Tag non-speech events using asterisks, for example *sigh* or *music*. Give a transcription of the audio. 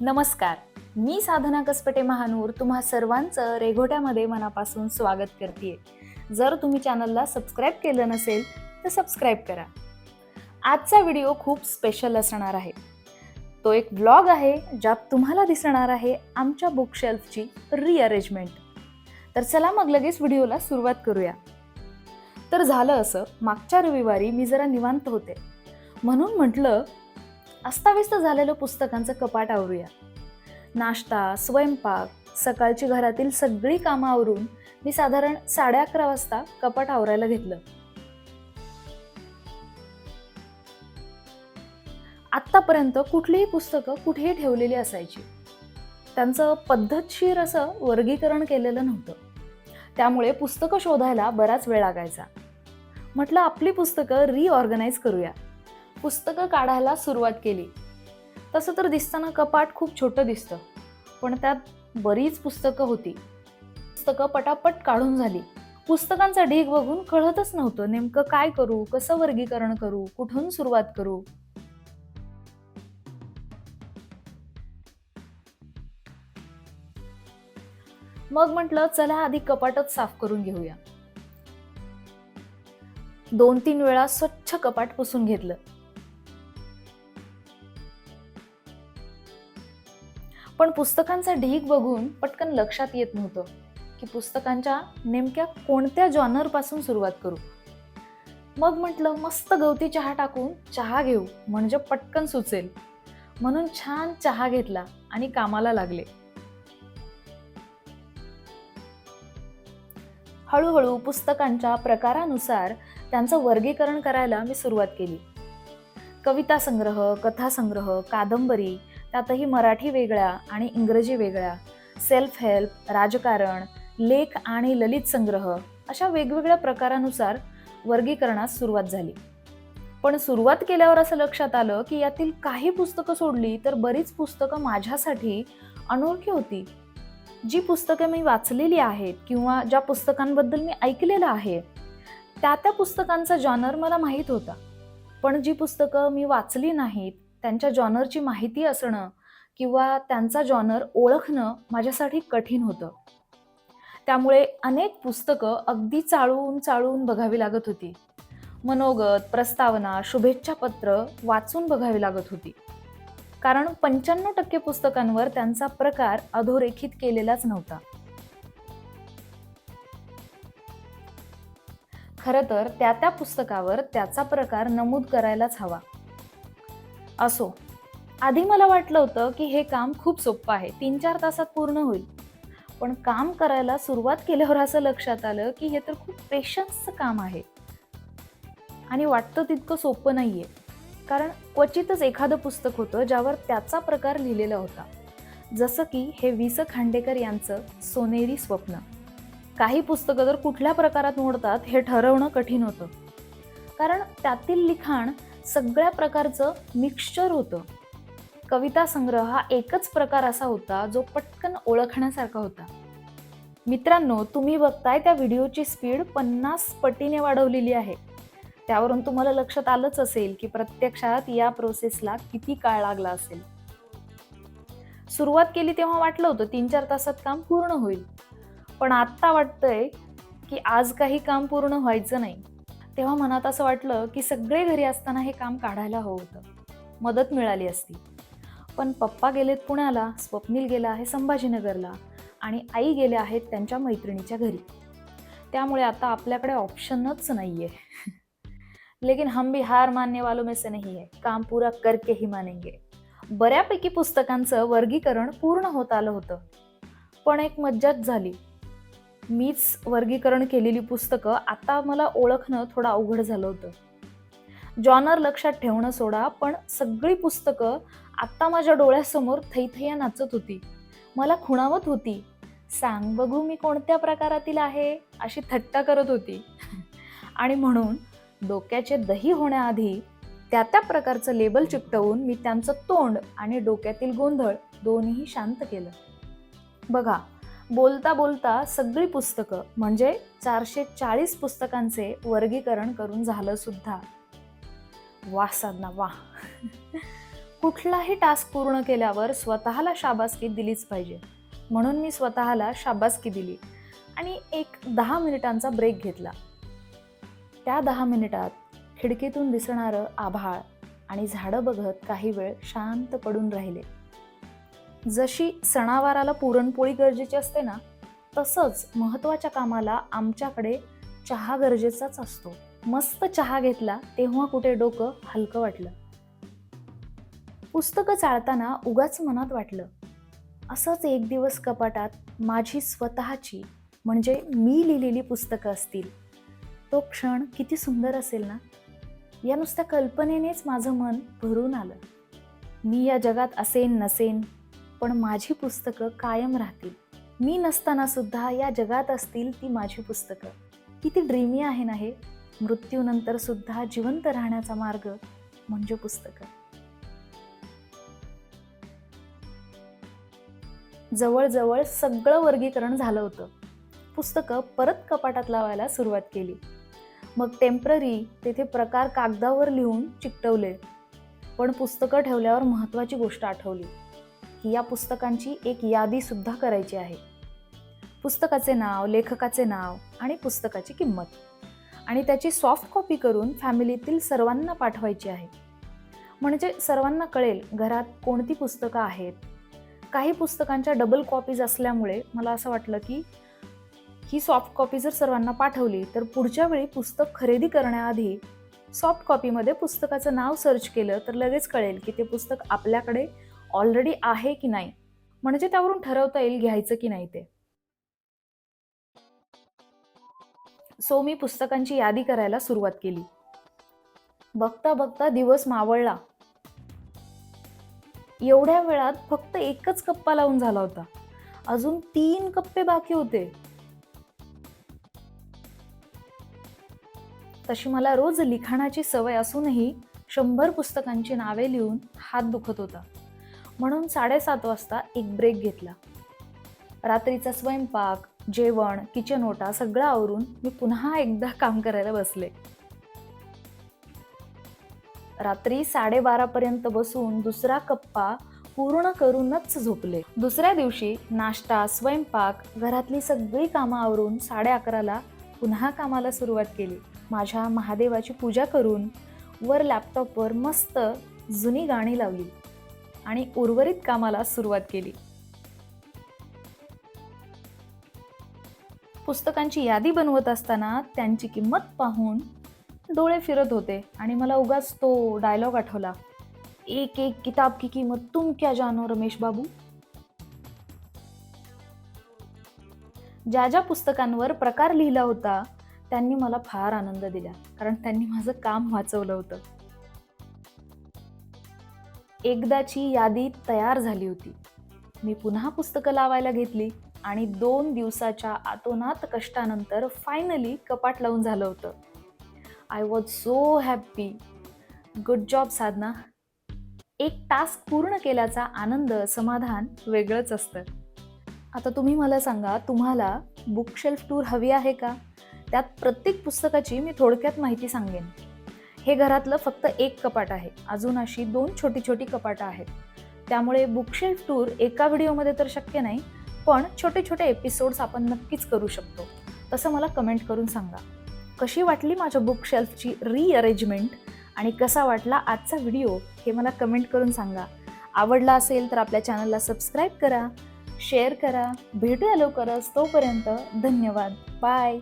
नमस्कार. मी साधना कसपटे महानूर तुम्हा सर्वांचं रेघोट्यामध्ये मनापासून स्वागत करते जर तुम्ही चॅनलला सबस्क्राईब केलं नसेल तर सबस्क्राईब करा. आजचा व्हिडिओ खूप स्पेशल असणार आहे. तो एक ब्लॉग आहे ज्यात तुम्हाला दिसणार आहे आमच्या बुकशेल्फची रिअरेंजमेंट तर चला मग लगेच व्हिडिओला सुरुवात करूया. तर झालं असं मागच्या रविवारी मी जरा निवांत होते. म्हणून म्हटलं अस्ताव्यस्त झालेलं पुस्तकांचं कपाट आवरूया. नाश्ता स्वयंपाक सकाळची घरातील सगळी कामं आवरून मी साधारण साडे अकरा वाजता कपाट आवरायला घेतलं. आत्तापर्यंत कुठलीही पुस्तकं कुठेही ठेवलेली असायची. त्यांचं पद्धतशीर असं वर्गीकरण केलेलं नव्हतं. त्यामुळे पुस्तकं शोधायला बराच वेळ लागायचा. म्हटलं आपली पुस्तकं रिऑर्गनाईज करूया. पुस्तकं काढायला सुरुवात केली. तसं तर दिसताना कपाट खूप छोटं दिसतं पण त्यात बरीच पुस्तकं होती. पुस्तकं पटापट काढून झाली. पुस्तकांचा ढीग बघून कळतच नव्हतं नेमकं काय करू कसं वर्गीकरण करू कुठून सुरुवात करू. मग म्हटलं चला आधी कपाटच साफ करून घेऊया. दोन तीन वेळा स्वच्छ कपाट पुसून घेतलं. पण पुस्तकांचा ढीग बघून पटकन लक्षात येत नव्हतं की पुस्तकांच्या नेमक्या कोणत्या जॉनरपासून सुरुवात करू. मग म्हटलं मस्त गवती चहा टाकून चहा घेऊ म्हणजे पटकन सुचेल. म्हणून छान चहा घेतला आणि कामाला लागले. हळूहळू पुस्तकांच्या प्रकारानुसार त्यांचं वर्गीकरण करायला मी सुरुवात केली. कविता संग्रह कथासंग्रह कादंबरी त्यातही मराठी वेगळ्या आणि इंग्रजी वेगळ्या. सेल्फ हेल्प राजकारण लेख आणि ललित संग्रह अशा वेगवेगळ्या प्रकारानुसार वर्गीकरणास सुरुवात झाली. पण सुरुवात केल्यावर असं लक्षात आलं की यातील काही पुस्तकं सोडली तर बरीच पुस्तकं माझ्यासाठी अनोळखी होती. जी पुस्तकं मी वाचलेली आहेत किंवा ज्या पुस्तकांबद्दल मी ऐकलेलं आहे त्या त्या पुस्तकांचा जॉनर मला माहीत होता. पण जी पुस्तकं मी वाचली नाहीत त्यांच्या जॉनरची माहिती असणं किंवा त्यांचा जॉनर ओळखणं माझ्यासाठी कठीण होतं. त्यामुळे अनेक पुस्तकं अगदी चाळून चाळून बघावी लागत होती. मनोगत प्रस्तावना शुभेच्छा पत्र वाचून बघावी लागत होती. कारण पंच्याण्णव टक्के पुस्तकांवर त्यांचा प्रकार अधोरेखित केलेलाच नव्हता. खरं तर त्या त्या पुस्तकावर त्याचा प्रकार नमूद करायलाच हवा. असो. आधी मला वाटलं होतं की हे काम खूप सोपं आहे. तीन चार तासात पूर्ण होईल. पण काम करायला सुरुवात केल्यावर असं लक्षात आलं की हे तर खूप पेशन्सचं काम आहे. आणि वाटतं तितकं सोपं नाही आहे कारण क्वचितच एखादं पुस्तक होतं ज्यावर त्याचा प्रकार लिहिलेला होता. जसं की हे वि स खांडेकर यांचं सोनेरी स्वप्न. काही पुस्तकं तर कुठल्या प्रकारात मोडतात हे ठरवणं कठीण होतं. कारण त्यातील लिखाण सगळ्या प्रकारचं मिक्सचर होतं. कविता संग्रह हा एकच प्रकार असा होता जो पटकन ओळखण्यासारखा होता. मित्रांनो तुम्ही बघताय त्या व्हिडिओची स्पीड पन्नास पटीने वाढवलेली आहे. त्यावरून तुम्हाला लक्षात आलंच असेल की प्रत्यक्षात या प्रोसेसला किती काळ लागला असेल. सुरुवात केली तेव्हा वाटलं होतं तीन चार तासात काम पूर्ण होईल. पण आत्ता वाटतंय की आज काही काम पूर्ण व्हायचं नाही. तेव्हा मनात असं वाटलं की सगळे घरी असताना हे काम काढायला हवं होतं. मदत मिळाली असती. पण पप्पा गेलेत पुण्याला स्वप्नील गेला आहे संभाजीनगरला आणि आई गेल्या आहेत त्यांच्या मैत्रिणीच्या घरी. त्यामुळे आता आपल्याकडे ऑप्शनच नाही आहे लेकिन हम भी हार मानने वालों में से नहीं है. काम पूरा करके ही मानेंगे. बऱ्यापैकी पुस्तकांचं वर्गीकरण पूर्ण होत आलं होतं. पण एक मज्जाच झाली. मीच वर्गीकरण केलेली पुस्तकं आता मला ओळखणं थोडं अवघड झालं होतं. जॉनर लक्षात ठेवणं सोडा पण सगळी पुस्तकं आत्ता माझ्या डोळ्यासमोर थैथैया नाचत होती. मला खुणावत होती. सांग बघू मी कोणत्या प्रकारातील आहे अशी थट्टा करत होती. आणि म्हणून डोक्याचे दही होण्याआधी त्या त्या प्रकारचं लेबल चिकटवून मी त्यांचं तोंड आणि डोक्यातील गोंधळ दोन्ही शांत केलं. बघा बोलता बोलता सगळी पुस्तकं म्हणजे चारशे चाळीस पुस्तकांचे वर्गीकरण करून झालं सुद्धा. वा साधना वा. *laughs* कुठलाही टास्क पूर्ण केल्यावर स्वतःला शाबासकी दिलीच पाहिजे. म्हणून मी स्वतःला शाबासकी दिली आणि एक दहा मिनिटांचा ब्रेक घेतला. त्या दहा मिनिटात खिडकीतून दिसणारं आभाळ आणि झाडं बघत काही वेळ शांत पडून राहिले. जशी सणावाराला पुरणपोळी गरजेची असते ना तसंच महत्त्वाच्या कामाला आमच्याकडे चहा गरजेचाच असतो. मस्त चहा घेतला तेव्हा कुठे डोकं हलकं वाटलं. पुस्तकं चाळताना उगाच मनात वाटलं. असंच एक दिवस कपाटात माझी स्वतःची म्हणजे मी लिहिलेली पुस्तकं असतील. तो क्षण किती सुंदर असेल ना? या नुसत्या कल्पनेनेच माझं मन भरून आलं. मी या जगात असेन नसेन पण माझी पुस्तकं कायम राहतील. मी नसताना सुद्धा या जगात असतील ती माझी पुस्तकं. किती ड्रीमी आहे ना हे? मृत्यूनंतर सुद्धा जिवंत राहण्याचा मार्ग म्हणजे पुस्तकं. जवळजवळ सगळं वर्गीकरण झालं होतं. पुस्तकं परत कपाटात लावायला सुरुवात केली. मग टेंपररी तेथे प्रकार कागदावर लिहून चिकटवले. पण पुस्तकं ठेवल्यावर महत्त्वाची गोष्ट आठवली. या पुस्तकांची एक यादी सुद्धा करायची आहे. पुस्तकाचे नाव लेखकाचे नाव आणि पुस्तकाची किंमत. आणि त्याची सॉफ्ट कॉपी करून फॅमिलीतील सर्वांना पाठवायची आहे. म्हणजे सर्वांना कळेल घरात कोणती पुस्तकं आहेत. काही पुस्तकांच्या डबल कॉपीज असल्यामुळे मला असं वाटलं की ही सॉफ्ट कॉपी जर सर्वांना पाठवली तर पुढच्या वेळी पुस्तक खरेदी करण्याआधी सॉफ्ट कॉपीमध्ये पुस्तकाचं नाव सर्च केलं तर लगेच कळेल की ते पुस्तक आपल्याकडे ऑलरेडी आहे की नाही? म्हणजे त्यावरून ठरवता येईल घ्यायचं की नाही ते. सो मी पुस्तकांची यादी करायला सुरुवात केली. बघता बघता दिवस मावळला. एवढ्या वेळात फक्त एकच कप्पा लावून झाला होता. अजून तीन कप्पे बाकी होते. तशी मला रोज लिखाणाची सवय असूनही शंभर पुस्तकांची नावे लिहून हात दुखत होता. म्हणून साडेसात वाजता एक ब्रेक घेतला. रात्रीचा स्वयंपाक जेवण किचन ओटा सगळं आवरून मी पुन्हा एकदा काम करायला बसले. रात्री साडेबारापर्यंत बसून दुसरा कप्पा पूर्ण करूनच झोपले. दुसऱ्या दिवशी नाश्ता स्वयंपाक घरातली सगळी कामं आवरून साडे अकराला पुन्हा कामाला सुरुवात केली. माझ्या महादेवाची पूजा करून वर लॅपटॉपवर मस्त जुनी गाणी लावली. आणि उर्वरित कामाला सुरुवात केली. पुस्तकांची यादी बनवत असताना त्यांची किंमत पाहून डोळे फिरत होते आणि मला उगाच तो डायलॉग आठवला. एक एक किताब की किंमत तुम क्या जानो रमेश बाबू? ज्या ज्या पुस्तकांवर प्रकार लिहिला होता त्यांनी मला फार आनंद दिला कारण त्यांनी माझं काम वाचवलं होतं. एकदाची यादी तयार झाली होती. मी पुन्हा पुस्तकं लावायला घेतली आणि दोन दिवसाच्या आतोनात कष्टानंतर फायनली कपाट लावून झालं होतं. I was so happy good job Sadhana. एक टास्क पूर्ण केल्याचा आनंद समाधान वेगळंच असतं. आता तुम्ही मला सांगा तुम्हाला बुकशेल्फ टूर हवी आहे का? त्यात प्रत्येक पुस्तकाची मी थोडक्यात माहिती सांगेन. हे घरातलं फक्त एक कपाट आहे. अजून अशी दोन छोटी छोटी कपाटं आहेत. त्यामुळे बुकशेल्फ टूर एका व्हिडिओमध्ये तर शक्य नाही पण छोटे छोटे एपिसोड्स आपण नक्कीच करू शकतो. तसं मला कमेंट करून सांगा. कशी वाटली माझ्या बुकशेल्फची रिअरेंजमेंट आणि कसा वाटला आजचा व्हिडिओ हे मला कमेंट करून सांगा. आवडला असेल तर आपल्या चॅनलला सबस्क्राईब करा शेअर करा भेटूया लवकरच तोपर्यंत धन्यवाद. बाय.